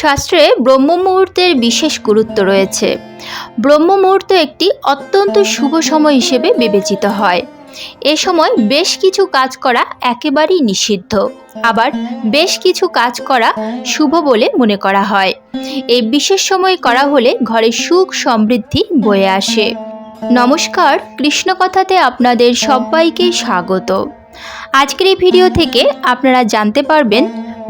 শাস্ত্রে ব্রহ্ম মুহূর্তের বিশেষ গুরুত্ব রয়েছে। ব্রহ্ম মুহূর্ত একটি অত্যন্ত শুভ সময় হিসেবে বিবেচিত হয়। এ সময় বেশ কিছু কাজ করা একেবারেই নিষিদ্ধ। আবার বেশ কিছু কাজ করা শুভ বলে মনে করা হয়। এই বিশেষ সময় করা হলে ঘরে সুখ সমৃদ্ধি বয়ে আসে। নমস্কার, কৃষ্ণকথাতে আপনাদের সবাইকে স্বাগত। আজকের এই ভিডিও থেকে আপনারা জানতে পারবেন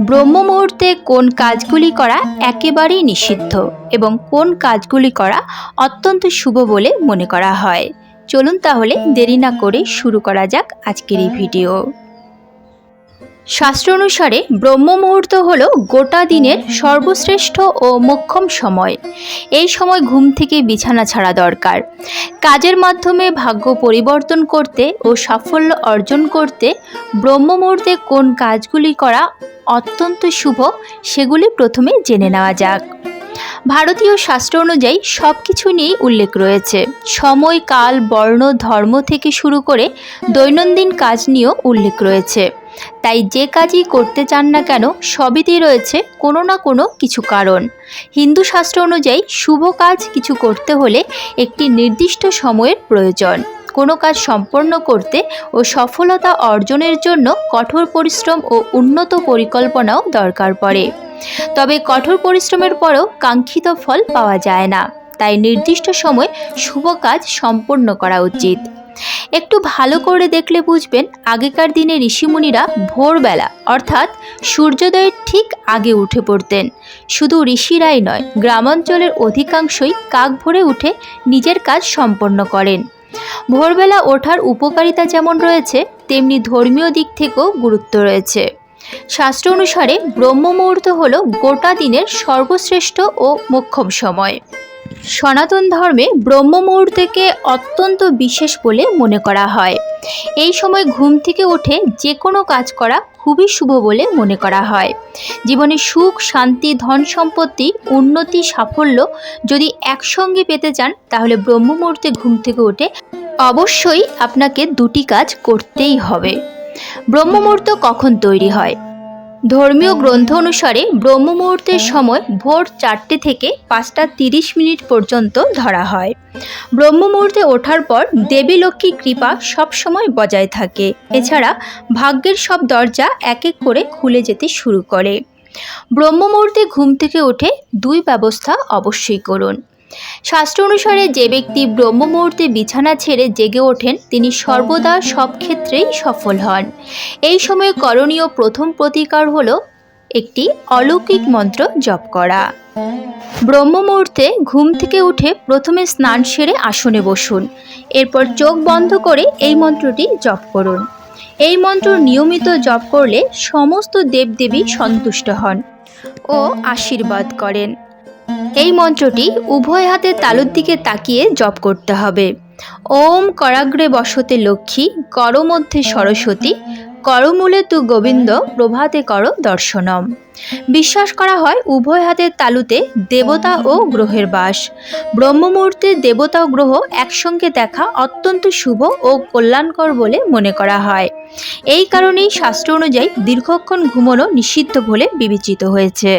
ব্রহ্ম মুহূর্তে কোন কাজগুলি করা একেবারেই নিষিদ্ধ এবং কোন কাজগুলি করা অত্যন্ত শুভ বলে মনে করা হয়। চলুন তাহলে দেরি না করে শুরু করা যাক আজকের এই ভিডিও। শাস্ত্র অনুসারে ব্রহ্ম মুহূর্ত হল গোটা দিনের সর্বশ্রেষ্ঠ ও মোক্ষম সময়। এই সময় ঘুম থেকে বিছানা ছাড়া দরকার। কাজের মাধ্যমে ভাগ্য পরিবর্তন করতে ও সাফল্য অর্জন করতে ব্রহ্ম মুহূর্তে কোন কাজগুলি করা অত্যন্ত শুভ, সেগুলি প্রথমে জেনে নেওয়া যাক। ভারতীয় শাস্ত্র অনুযায়ী সব কিছু নিয়েই উল্লেখ রয়েছে। সময়, কাল, বর্ণ, ধর্ম থেকে শুরু করে দৈনন্দিন কাজ নিয়েও উল্লেখ রয়েছে। তাই যে কাজই করতে চান না কেন, সবইতেই রয়েছে কোনো না কোনো কিছু কারণ। হিন্দু শাস্ত্র অনুযায়ী শুভ কাজ কিছু করতে হলে একটি নির্দিষ্ট সময়ের প্রয়োজন। কোনো কাজ সম্পন্ন করতে ও সফলতা অর্জনের জন্য কঠোর পরিশ্রম ও উন্নত পরিকল্পনাও দরকার পড়ে। তবে কঠোর পরিশ্রমের পরেও কাঙ্ক্ষিত ফল পাওয়া যায় না। তাই নির্দিষ্ট সময় শুভ কাজ সম্পন্ন করা উচিত। একটু ভালো করে দেখলে বুঝবেন আগেকার দিনে ঋষিমুনিরা ভোরবেলা, অর্থাৎ সূর্যোদয়ের ঠিক আগে উঠে পড়তেন। শুধু ঋষিরাই নয়, গ্রামাঞ্চলের অধিকাংশই কাক ভরে উঠে নিজের কাজ সম্পন্ন করেন। ভোরবেলা ওঠার উপকারিতা যেমন রয়েছে, তেমনি ধর্মীয় দিক থেকেও গুরুত্ব রয়েছে। শাস্ত্র অনুসারে ব্রহ্ম মুহূর্ত হল গোটা দিনের সর্বশ্রেষ্ঠ ও মোক্ষম সময়। সনাতন ধর্মে ব্রহ্ম মুহূর্তকে অত্যন্ত বিশেষ বলে মনে করা হয়। এই সময় ঘুম থেকে উঠে যে কোনো কাজ করা খুবই শুভ বলে মনে করা হয়। জীবনে সুখ, শান্তি, ধন সম্পত্তি, উন্নতি, সাফল্য যদি একসঙ্গে পেতে চান, তাহলে ব্রহ্ম মুহূর্তে ঘুম থেকে উঠে অবশ্যই আপনাকে দুটি কাজ করতেই হবে। ব্রহ্ম মুহূর্ত কখন তৈরি হয়? ধর্মীয় গ্রন্থ অনুসারে ব্রহ্ম মুহূর্তের সময় ভোর চারটে থেকে পাঁচটা তিরিশ মিনিট পর্যন্ত ধরা হয়। ব্রহ্ম মুহূর্তে ওঠার পর দেবী লক্ষ্মী কৃপা সবসময় বজায় থাকে। এছাড়া ভাগ্যের সব দরজা এক এক করে খুলে যেতে শুরু করে। ব্রহ্ম মুহূর্তে ঘুম থেকে উঠে দুই ব্যবস্থা অবশ্যই করুন। শাস্ত্র অনুসারে যে ব্যক্তি ব্রহ্ম মুহূর্তে বিছানা ছেড়ে জেগে ওঠেন, তিনি সর্বদা সব ক্ষেত্রেই সফল হন। এই সময়ে করণীয় প্রথম প্রতিকার হল একটি অলৌকিক মন্ত্র জপ করা। ব্রহ্ম মুহূর্তে ঘুম থেকে উঠে প্রথমে স্নান সেরে আসনে বসুন। এরপর চোখ বন্ধ করে এই মন্ত্রটি জপ করুন। এই মন্ত্র নিয়মিত জপ করলে সমস্ত দেবদেবী সন্তুষ্ট হন ও আশীর্বাদ করেন। এই মন্ত্রটি উভয় হাতের তালুর দিকে তাকিয়ে জপ করতে হবে। ওম করাগ্রে বসতে লক্ষ্মী, কর মধ্যে সরস্বতী করমূলে তু গোবিন্দ, প্রভাতে কর দর্শনম। বিশ্বাস করা হয় উভয় হাতের তালুতে দেবতা ও গ্রহের বাস। ব্রহ্ম মুহূর্তে দেবতা ও গ্রহ একসঙ্গে দেখা অত্যন্ত শুভ ও কল্যাণকর বলে মনে করা হয়। এই কারণেই শাস্ত্র অনুযায়ী দীর্ঘক্ষণ ঘুমনো নিষিদ্ধ বলে বিবেচিত হয়েছে।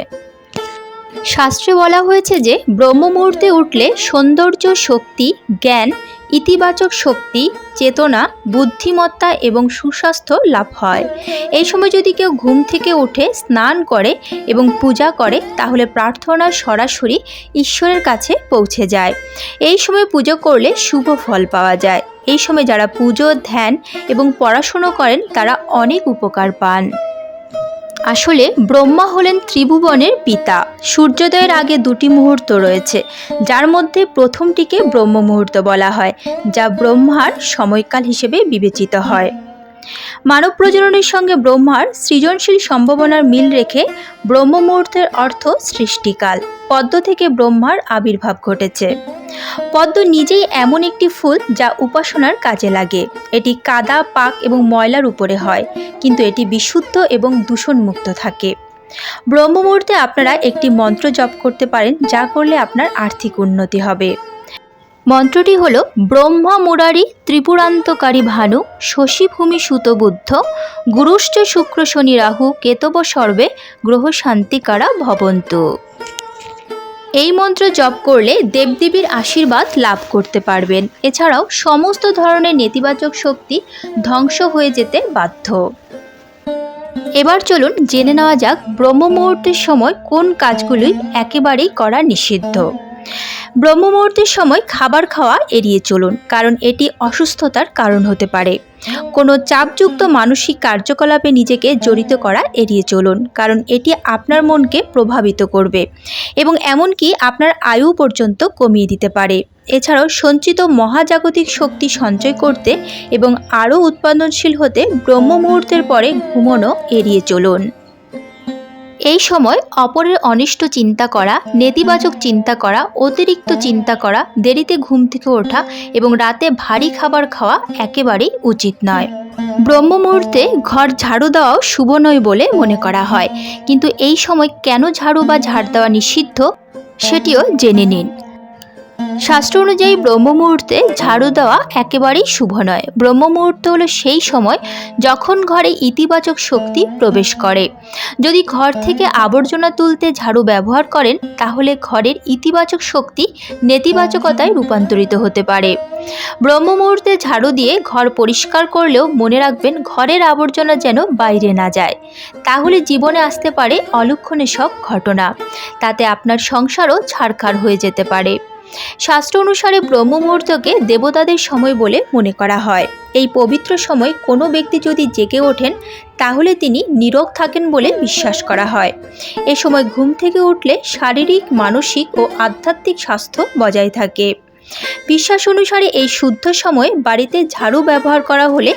শাস্ত্রে বলা হয়েছে যে ব্রহ্ম মুহূর্তে উঠলে সৌন্দর্য শক্তি, জ্ঞান, ইতিবাচক শক্তি, চেতনা, বুদ্ধিমত্তা এবং সুস্বাস্থ্য লাভ হয়। এই সময় যদি কেউ ঘুম থেকে উঠে স্নান করে এবং পূজা করে, তাহলে প্রার্থনা সরাসরি ঈশ্বরের কাছে পৌঁছে যায়। এই সময় পুজো করলে শুভ ফল পাওয়া যায়। এই সময় যারা পুজো, ধ্যান এবং পড়াশুনো করেন, তারা অনেক উপকার পান। আসলে ব্রহ্মা হলেন ত্রিভুবনের পিতা। সূর্যোদয়ের আগে দুটি মুহূর্ত রয়েছে, যার মধ্যে প্রথমটিকে ব্রহ্ম মুহূর্ত বলা হয়, যা ব্রহ্মার সময়কাল হিসেবে বিবেচিত হয়। মানব প্রজননের সঙ্গে ব্রহ্মার সৃজনশীল সম্ভাবনার মিল রেখে ব্রহ্ম মুহূর্তের অর্থ সৃষ্টিকাল, পদ্ম থেকে ব্রহ্মার আবির্ভাব ঘটেছে। পদ্ম নিজেই এমন একটি ফুল যা উপাসনার কাজে লাগে। এটি কাদা, পাক এবং ময়লার উপরে হয়, কিন্তু এটি বিশুদ্ধ এবং দূষণমুক্ত থাকে। ব্রহ্ম মুহূর্তে আপনারা একটি মন্ত্র জপ করতে পারেন, যা করলে আপনার আর্থিক উন্নতি হবে। মন্ত্রটি হল ব্রহ্মা মুরারি ত্রিপুরান্তকারী ভানু, শশীভূমি সুতবুদ্ধ গুরুশ্চ শুক্র শনি রাহু, কেতব সর্বে, গ্রহ শান্তিকারা ভবন্তু। এই মন্ত্র জপ করলে দেবদেবীর আশীর্বাদ লাভ করতে পারবেন। এছাড়াও সমস্ত ধরনের নেতিবাচক শক্তি ধ্বংস হয়ে যেতে বাধ্য। এবার চলুন জেনে নেওয়া যাক ব্রহ্ম মুহূর্তের সময় কোন কাজগুলি একেবারেই করা নিষিদ্ধ। ব্রহ্ম মুহূর্তের সময় খাবার খাওয়া এড়িয়ে চলুন, কারণ এটি অসুস্থতার কারণ হতে পারে। কোনো চাপযুক্ত মানসিক কার্যকলাপে নিজেকে জড়িত করা এড়িয়ে চলুন, কারণ এটি আপনার মনকে প্রভাবিত করবে এবং এমনকি আপনার আয়ু পর্যন্ত কমিয়ে দিতে পারে। এছাড়াও সঞ্চিত মহাজাগতিক শক্তি সঞ্চয় করতে এবং আরও উৎপাদনশীল হতে ব্রহ্ম মুহূর্তের পরে ঘুমনো এড়িয়ে চলুন। এই সময় অপরের অনিষ্ট চিন্তা করা, নেতিবাচক চিন্তা করা, অতিরিক্ত চিন্তা করা, দেরিতে ঘুম থেকে ওঠা এবং রাতে ভারী খাবার খাওয়া একেবারেই উচিত নয়। ব্রহ্ম মুহূর্তে ঘর ঝাড়ু দেওয়াও শুভ নয় বলে মনে করা হয়। কিন্তু এই সময় কেন ঝাড়ু বা ঝাড় দেওয়া নিষিদ্ধ? সেটিও জেনে নিন। শাস্ত্র অনুযায়ী ব্রহ্ম মুহূর্তে ঝাড়ু দেওয়া একেবারেই শুভ নয়। ব্রহ্ম মুহূর্ত হলো সেই সময় যখন ঘরে ইতিবাচক শক্তি প্রবেশ করে। যদি ঘর থেকে আবর্জনা তুলতে ঝাড়ু ব্যবহার করেন, তাহলে ঘরের ইতিবাচক শক্তি নেতিবাচকতায় রূপান্তরিত হতে পারে। ব্রহ্ম মুহূর্তে ঝাড়ু দিয়ে ঘর পরিষ্কার করলেও মনে রাখবেন ঘরের আবর্জনা যেন বাইরে না যায়। তাহলে জীবনে আসতে পারে অলক্ষণে সব ঘটনা। তাতে আপনার সংসারও ছাড়খাড় হয়ে যেতে পারে। শাস্ত্র অনুসারে ব্রহ্ম মুহূর্তকে দেবতাদের সময় বলে মনে করা হয়। এই পবিত্র সময় কোনো ব্যক্তি যদি জেগে ওঠেন, তাহলে তিনি নীরব থাকেন বলে বিশ্বাস করা হয়। এ সময় ঘুম থেকে উঠলে শারীরিক, মানসিক ও আধ্যাত্মিক স্বাস্থ্য বজায় থাকে। বিশ্বাস অনুসারে এই শুদ্ধ সময় বাড়িতে ঝাড়ু ব্যবহার করা হলে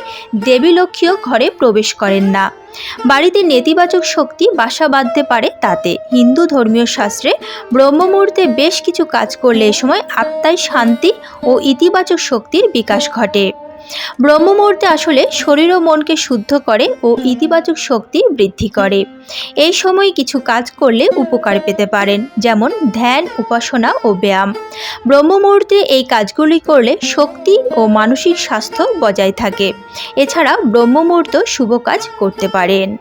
দেবী লক্ষ্মীও ঘরে প্রবেশ করেন না। বাড়িতে নেতিবাচক শক্তি বাসা বাঁধতে পারে তাতে। হিন্দু ধর্মীয় শাস্ত্রে ব্রহ্ম মুহূর্তে বেশ কিছু কাজ করলে এ সময় আত্মায় শান্তি ও ইতিবাচক শক্তির বিকাশ ঘটে। ব্রহ্ম মুহূর্তে আসলে শরীর ও মনকে শুদ্ধ করে ও ইতিবাচক শক্তি বৃদ্ধি করে। এই সময় কিছু কাজ করলে উপকার পেতে পারেন, যেমন ধ্যান, উপাসনা ও ব্যায়াম। ব্রহ্ম মুহূর্তে এই কাজগুলি করলে শক্তি ও মানসিক স্বাস্থ্য বজায় থাকে। এছাড়া ব্রহ্ম মুহূর্ত শুভ কাজ করতে পারেন।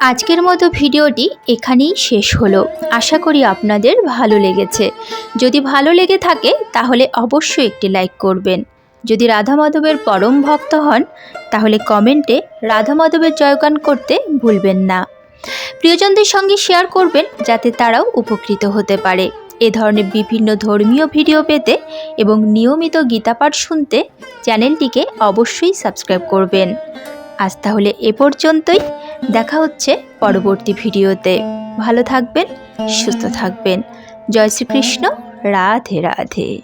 আজকের মতো ভিডিওটি এখানেই শেষ হলো। আশা করি আপনাদের ভালো লেগেছে। যদি ভালো লেগে থাকে, তাহলে অবশ্যই একটি লাইক করবেন। যদি রাধা মাধবের পরম ভক্ত হন, তাহলে কমেন্টে রাধা মাধবের জয়গান করতে ভুলবেন না। প্রিয়জনদের সঙ্গে শেয়ার করবেন, যাতে তারাও উপকৃত হতে পারে। এ ধরনের বিভিন্ন ধর্মীয় ভিডিও পেতে এবং নিয়মিত গীতাপাঠ শুনতে চ্যানেলটিকে অবশ্যই সাবস্ক্রাইব করবেন। আজ তাহলে এ পর্যন্তই। দেখা হচ্ছে পরবর্তী ভিডিওতে। ভালো থাকবেন, সুস্থ থাকবেন। জয় শ্রীকৃষ্ণ, রাধে রাধে।